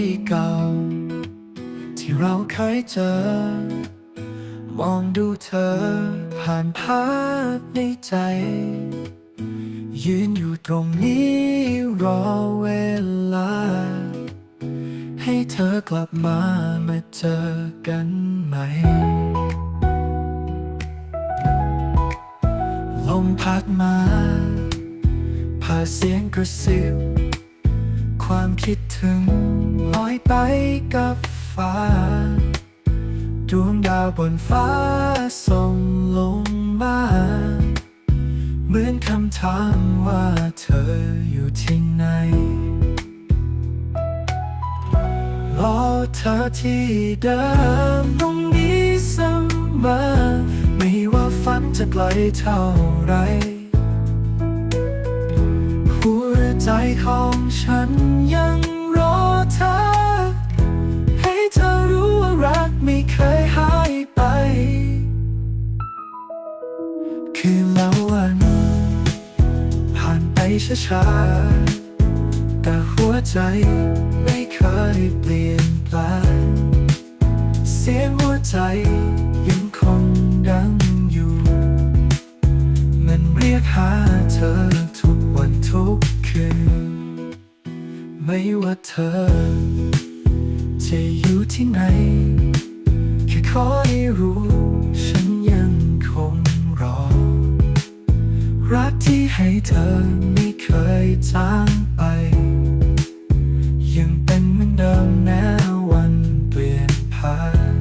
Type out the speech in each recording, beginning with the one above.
ที่เก่า ที่เราเคยเจอ มองดูเธอ ผ่านภาพในใจ ยืนอยู่ตรงนี้รอเวลา ให้เธอกลับมามาเจอกันใหม่ลมพัดมาพาเสียงกระซิบความคิดถึง ลอยไปกับฟ้า ดวงดาวบนฟ้าส่งลงมาเหมือนคำถามว่าเธออยู่ที่ไหนรอเธอที่เดิมตรงนี้เสมอไม่ว่าฝันจะไกลเท่าไร คืนแล้ววัน ผ่านไปช้าๆ แต่หัวใจไม่เคยเปลี่ยนแปลงเสียงหัวใจยังคงดังอยู่ มันเรียกหาเธอทุกวันทุกคืน ไม่ว่าเธอ จะอยู่ที่ไหน แค่ขอให้รู้ ให้เธอไม่เคยจางไป ยังเป็นเหมือนเดิมแม้วันเปลี่ยนผ่าน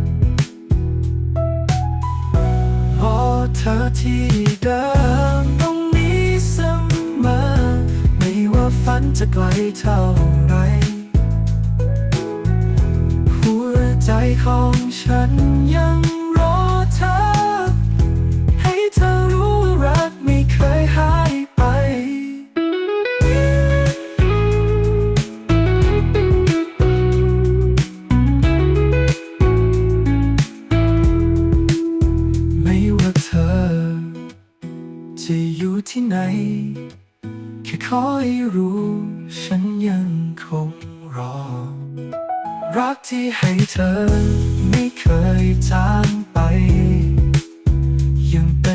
รอเธอที่เดิมตรงนี้เสมอ ไม่ว่าฝันจะไกลเท่าไรหัวใจของฉันยัง แค่ขอให้รู้ ฉันยังคงรอ รักที่ให้เธอไม่เคยจางไป ยังเป็น